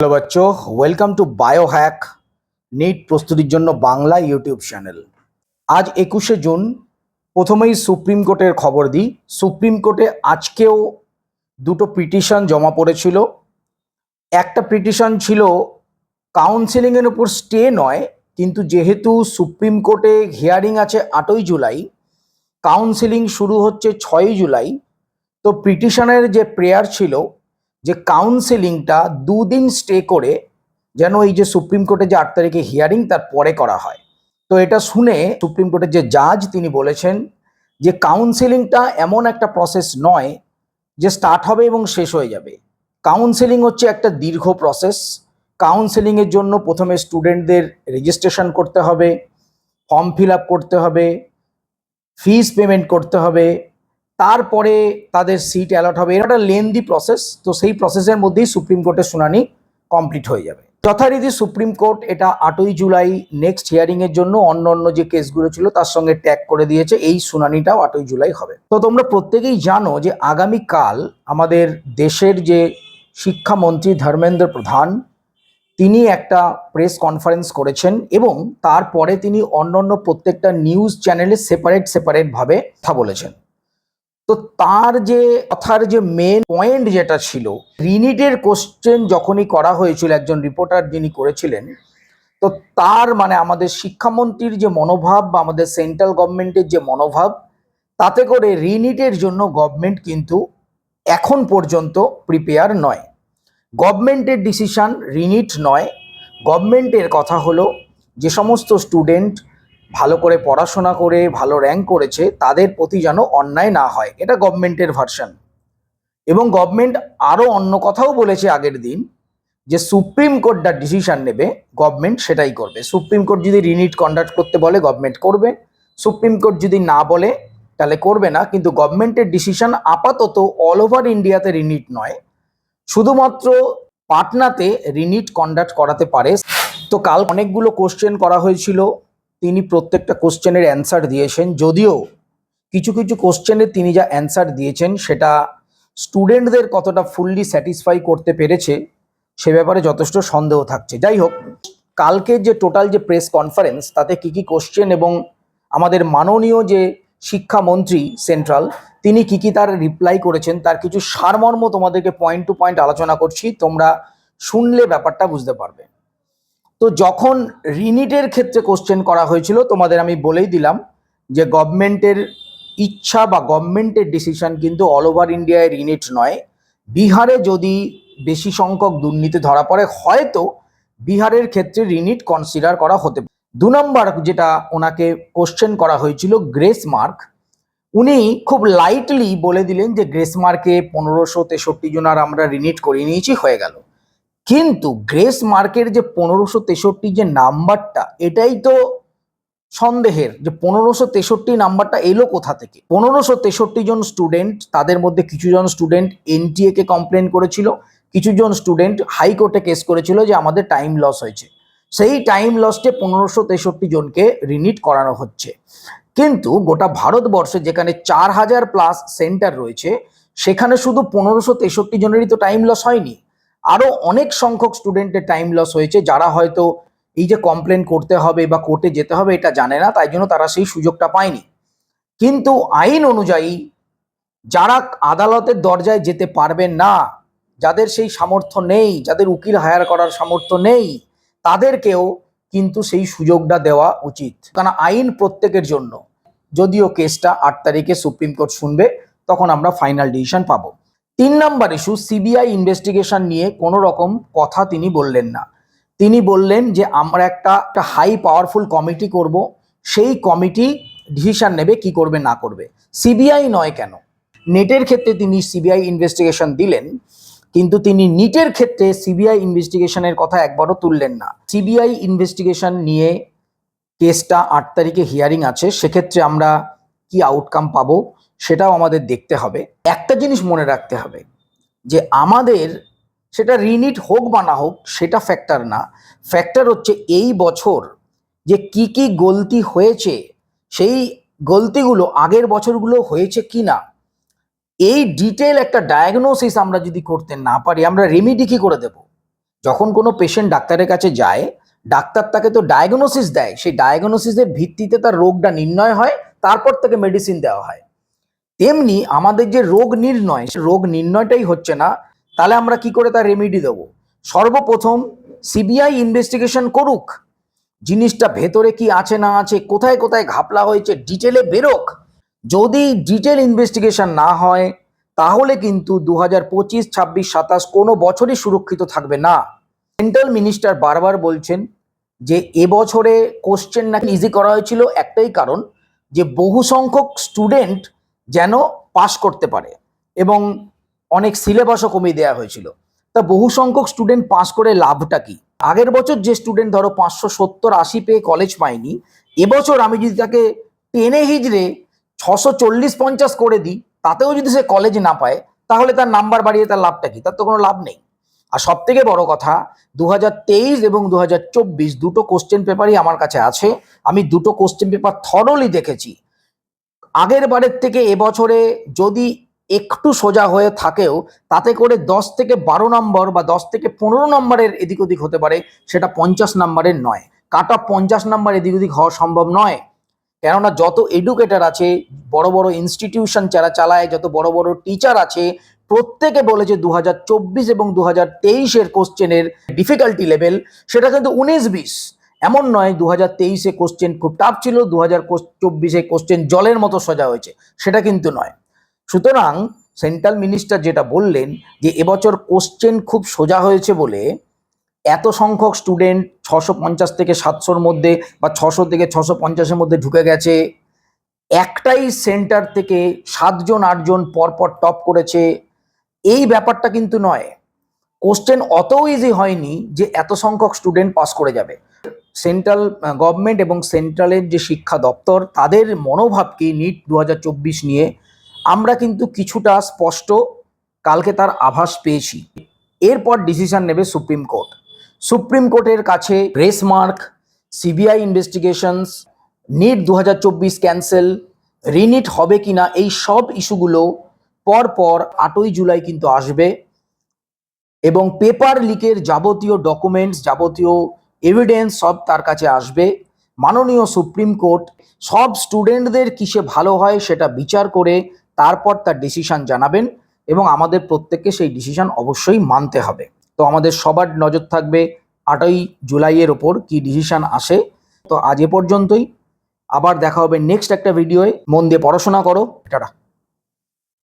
Hello বাচ্চ welcome to bio hack NEET প্রস্তুতির জন্য Bangla YouTube channel. আজ একুশে জুন, প্রথমেই সুপ্রিম কোর্টের খবর দিই। সুপ্রিম কোর্টে আজকেও দুটো পিটিশন জমা পড়েছিল। একটা পিটিশন ছিল কাউন্সেলিংয়ের উপর স্টে নয়, কিন্তু যেহেতু সুপ্রিম কোর্টে হিয়ারিং আছে আটই জুলাই কাউন্সেলিং শুরু হচ্ছে ছয়ই জুলাই, তো পিটিশনের যে প্রেয়ার ছিল যে কাউন্সেলিংটা দুদিন স্টে করে যেন এই যে সুপ্রিম কোর্টে যে আট তারিখে হিয়ারিং তার পরে করা হয়। তো এটা শুনে সুপ্রিম কোর্টের যে জাজ তিনি বলেছেন যে কাউন্সেলিংটা এমন একটা প্রসেস নয় যে স্টার্ট হবে এবং শেষ হয়ে যাবে। কাউন্সেলিং হচ্ছে একটা দীর্ঘ প্রসেস কাউন্সেলিংয়ের জন্য প্রথমে স্টুডেন্টদের রেজিস্ট্রেশন করতে হবে ফর্ম ফিল আপ করতে হবে ফিস পেমেন্ট করতে হবে তারপরে তাদের সিট অ্যালট হবে। এটা একটা লেন্দি প্রসেস তো সেই প্রসেসের মধ্যেই সুপ্রিম কোর্টের শুনানি কমপ্লিট হয়ে যাবে। যথারীতি সুপ্রিম কোর্ট এটা আটই জুলাই নেক্সট হিয়ারিংয়ের জন্য অন্য অন্য যে কেসগুলো ছিল তার সঙ্গে ট্যাগ করে দিয়েছে। এই শুনানিটাও আটই জুলাই হবে। তো তোমরা প্রত্যেকেই জানো যে আগামীকাল আমাদের দেশের যে শিক্ষামন্ত্রী ধর্মেন্দ্র প্রধান, তিনি একটা প্রেস কনফারেন্স করেছেন এবং তারপরে তিনি অন্য অন্য প্রত্যেকটা নিউজ চ্যানেলে সেপারেট সেপারেটভাবে কথা বলেছেন। তো তার যে, কথার যে মেন পয়েন্ট যেটা ছিল, রিনিটের কোশ্চেন যখনই করা হয়েছিল একজন রিপোর্টার যিনি করেছিলেন, তো তার মানে আমাদের শিক্ষামন্ত্রীর যে মনোভাব বা আমাদের সেন্ট্রাল গভর্নমেন্টের যে মনোভাব, তাতে করে রিনিটের জন্য গভর্নমেন্ট কিন্তু এখন পর্যন্ত প্রিপেয়ার নয়। গভর্নমেন্টের ডিসিশান রিনিট নয়। গভর্নমেন্টের কথা হলো যে সমস্ত স্টুডেন্ট ভালো করে পড়াশোনা করে, ভালো র্যাঙ্ক করেছে, তাদের প্রতি যেন অন্যায় না হয়। এটা গভর্নমেন্টের ভার্সন এবং গভর্নমেন্ট আরও অন্য কথাও বলেছে আগের দিন, যে সুপ্রিম কোর্ট যা ডিসিশন নেবে গভর্নমেন্ট সেটাই করবে। সুপ্রিম কোর্ট যদি রিনিট কন্ডাক্ট করতে বলে গভর্নমেন্ট করবে। সুপ্রিম কোর্ট যদি না বলে, তাহলে করবে না। কিন্তু গভর্নমেন্টের ডিসিশন আপাতত অল ওভার ইন্ডিয়াতে রিনিট নয়। শুধুমাত্র পাটনাতে রিনিট কন্ডাক্ট করাতে পারে। তো কাল অনেকগুলো কোশ্চেন করা হয়েছিল। তিনি প্রত্যেকটা কোশ্চেনের অ্যান্সার দিয়েছেন। যদিও কিছু কিছু কোশ্চেনে তিনি যা অ্যান্সার দিয়েছেন সেটা স্টুডেন্টদের কতটা ফুললি স্যাটিসফাই করতে পেরেছে সে ব্যাপারে যথেষ্ট সন্দেহ থাকছে। যাই হোক, কালকে যে টোটাল যে প্রেস কনফারেন্স তাতে কি কি কোশ্চেন এবং আমাদের মাননীয় যে শিক্ষামন্ত্রী সেন্ট্রাল তিনি কি কি তার রিপ্লাই করেছেন, তার কিছু সারমর্ম তোমাদেরকে পয়েন্ট টু পয়েন্ট আলোচনা করছি। তোমরা শুনলে ব্যাপারটা বুঝতে পারবে। তো যখন রিনিটের ক্ষেত্রে কোশ্চেন করা হয়েছিল, তোমাদের আমি বলেই দিলাম যে গভর্নমেন্টের ইচ্ছা বা গভর্নমেন্টের ডিসিশন কিন্তু অল ওভার ইন্ডিয়ায় রিনিট নয়। বিহারে যদি বেশি সংখ্যক দুর্নীতি ধরা পড়ে, হয়তো বিহারের ক্ষেত্রে রিনিট কনসিডার করা হতে দু নম্বর যেটা ওনাকে কোশ্চেন করা হয়েছিল গ্রেস মার্ক উনি খুব লাইটলি বলে দিলেন যে গ্রেস মার্কে পনেরোশো তেষট্টি জনার আমরা রিনিট করিয়ে নিয়েছি, হয়ে গেল। কিন্তু গ্রেস মার্কের যে পনেরোশো তেষট্টি যে নাম্বারটা, এটাই তো সন্দেহের যে পনেরোশো তেষট্টি নাম্বারটা এলো কোথা থেকে? পনেরোশো তেষট্টি জন স্টুডেন্ট, তাদের মধ্যে কিছুজন স্টুডেন্ট এনটিএ কে কমপ্লেন করেছিল, কিছুজন স্টুডেন্ট হাইকোর্টে কেস করেছিল যে আমাদের টাইম লস হয়েছে। সেই টাইম লসটে পনেরোশো তেষট্টি জনকে রিনিট করানো হচ্ছে। কিন্তু গোটা ভারতবর্ষে যেখানে চার হাজার প্লাস সেন্টার রয়েছে, সেখানে শুধু পনেরোশো তেষট্টি জনেরই তো টাইম লস হয়নি। আরও অনেক সংখ্যক স্টুডেন্টের টাইম লস হয়েছে, যারা হয়তো এই যে কমপ্লেন করতে হবে বা কোর্টে যেতে হবে এটা জানে না, তাই জন্য তারা সেই সুযোগটা পায়নি। কিন্তু আইন অনুযায়ী যারা আদালতের দরজায় যেতে পারবেন না, যাদের সেই সামর্থ্য নেই, যাদের উকিল হায়ার করার সামর্থ্য নেই, তাদেরকেও কিন্তু সেই সুযোগটা দেওয়া উচিত। কারণ আইন প্রত্যেকের জন্য। যদিও কেসটা আট তারিখে সুপ্রিম কোর্ট শুনবে, তখন আমরা ফাইনাল ডিসিশন পাবো। তিন নম্বর ইস্যু সিবিআই ইনভেস্টিগেশন নিয়ে কোনো রকম কথা তিনি বললেন না। তিনি বললেন যে, আমরা একটা একটা হাই পাওয়ারফুল কমিটি করব। সেই কমিটি ডিসিশন নেবে কি করবে, না করবে। সিবিআই নয় কেন? নেটের ক্ষেত্রে তিনি সিবিআই ইনভেস্টিগেশন দিলেন, কিন্তু তিনি নিটের ক্ষেত্রে সিবিআই ইনভেস্টিগেশনের কথা একবারও তুললেন না। সিবিআই ইনভেস্টিগেশন নিয়ে কেসটা আট তারিখে হিয়ারিং আছে। সেক্ষেত্রে আমরা কি আউটকাম পাবো? সেটাও আমাদের দেখতে হবে। একটা জিনিস মনে রাখতে হবে, যে আমাদের সেটা রিনিট হোক বা না হোক, সেটা ফ্যাক্টর না। ফ্যাক্টর হচ্ছে এই বছর যে কি কি গলতি হয়েছে, সেই গলতিগুলো আগের বছরগুলো হয়েছে কি না। এই ডিটেল একটা ডায়াগনোসিস আমরা যদি করতে না পারি, আমরা রেমিডি কি করে দেব? যখন কোনো পেশেন্ট ডাক্তারের কাছে যায়, ডাক্তার তাকে তো ডায়াগনোসিস দেয়। সেই ডায়াগনোসিসের ভিত্তিতে তার রোগটা নির্ণয় হয়, তারপর তাকে মেডিসিন দেওয়া হয়। তেমনি আমাদের যে রোগ নির্ণয় রোগ নির্ণয়টাই হচ্ছে না, তাহলে আমরা কি করে তার রেমিডি দেবো? সর্বপ্রথম সিবিআই ইনভেস্টিগেশন করুক, জিনিসটা ভেতরে কি আছে না আছে, কোথায় কোথায় ঘাপলা হয়েছে ডিটেলে বেরোক। যদি ডিটেল ইনভেস্টিগেশন না হয়, তাহলে কিন্তু দু হাজার পঁচিশ, ছাব্বিশ, সাতাশ কোনো বছরই সুরক্ষিত থাকবে না। সেন্ট্রাল মিনিস্টার বারবার বলছেন যে এবছরে কোশ্চেন নাকি ইজি করা হয়েছিল, একটাই কারণ যে বহু সংখ্যক স্টুডেন্ট যেন পাশ করতে পারে। এবং অনেক সিলেবাসও কমিয়ে দেওয়া হয়েছিল। তা বহু সংখ্যক স্টুডেন্ট পাস করে লাভটা কি? আগের বছর যে স্টুডেন্ট ধরো পাঁচশো সত্তর আশি পেয়ে কলেজ পায়নি, এবছর আমি যদি তাকে টেনে হিজড়ে ছশো চল্লিশ পঞ্চাশ করে দিই, তাতেও যদি সে কলেজ না পায়, তাহলে তার নাম্বার বাড়িয়ে তার লাভটা কি? তার তো কোনো লাভ নেই। আর সব থেকে বড় কথা দু তেইশ এবং দু চব্বিশ দুটো কোশ্চেন পেপারই আমার কাছে আছে। আমি দুটো কোশ্চেন পেপার থরলি দেখেছি। আগের বারের থেকে এবছরে যদি একটু সোজা হয়ে থাকেও, তাতে করে দশ থেকে বারো নম্বর বা দশ থেকে পনেরো নম্বরের এদিক ওদিক হতে পারে, সেটা পঞ্চাশ নম্বরের নয়। কাট অফ পঞ্চাশ নম্বর এদিক ওদিক হওয়া সম্ভব নয়। কেননা যত এডুকেটার আছে, বড় বড় ইনস্টিটিউশন যারা চালায়, যত বড় বড় টিচার আছে, প্রত্যেকে বলেছে দু হাজার চব্বিশ এবং দু হাজার তেইশের কোশ্চেনের ডিফিকাল্টি লেভেল সেটা কিন্তু উনিশ বিশ। এমন নয় দু হাজার তেইশে কোশ্চেন খুব টাফ ছিল দু হাজার চব্বিশে কোশ্চেন জলের মতো সোজা হয়েছে, সেটা কিন্তু নয়। সুতরাং সেন্ট্রাল মিনিস্টার যেটা বললেন যে এবছর কোশ্চেন খুব সোজা হয়েছে বলে এত সংখ্যক স্টুডেন্ট ছশো পঞ্চাশ থেকে সাতশোর মধ্যে বা ছশো থেকে ছশো পঞ্চাশের মধ্যে ঢুকে গেছে। একটাই সেন্টার থেকে সাতজন, আটজন পরপর টপ করেছে। এই ব্যাপারটা কিন্তু নয়। কোশ্চেন অত ইজি হয়নি যে এত সংখ্যক স্টুডেন্ট পাস করে যাবে। সেন্ট্রাল গভর্নমেন্ট এবং সেন্ট্রালের যে শিক্ষা দপ্তর, তাদের মনোভাব কি নিট দু হাজার চব্বিশ নিয়ে আমরা কিন্তু কিছুটা স্পষ্ট কালকে তার আভাস পেয়েছি। এরপর ডিসিশন নেবে সুপ্রিম কোর্ট সুপ্রিম কোর্টের কাছে grace mark CBI investigations NEET দু হাজার চব্বিশ ক্যান্সেল রিনিট হবে কিনা, এই সব ইস্যুগুলো পর পর আটই জুলাই কিন্তু আসবে। এবং পেপার লিকের যাবতীয় ডকুমেন্টস যাবতীয় এভিডেন্স সব তার কাছে আসবে। মাননীয় সুপ্রিম কোর্ট, সব স্টুডেন্টদের কিসে ভালো হয় সেটা বিচার করে তারপর তার ডিসিশন জানাবেন এবং আমাদের প্রত্যেককে সেই ডিসিশন অবশ্যই মানতে হবে। তো আমাদের সবার নজর থাকবে আটই জুলাইয়ের ওপর কি ডিসিশন আসে। তো আজ এ পর্যন্তই। আবার দেখা হবে নেক্সট একটা ভিডিওয়ে মন দিয়ে পড়াশোনা করো। টাটা।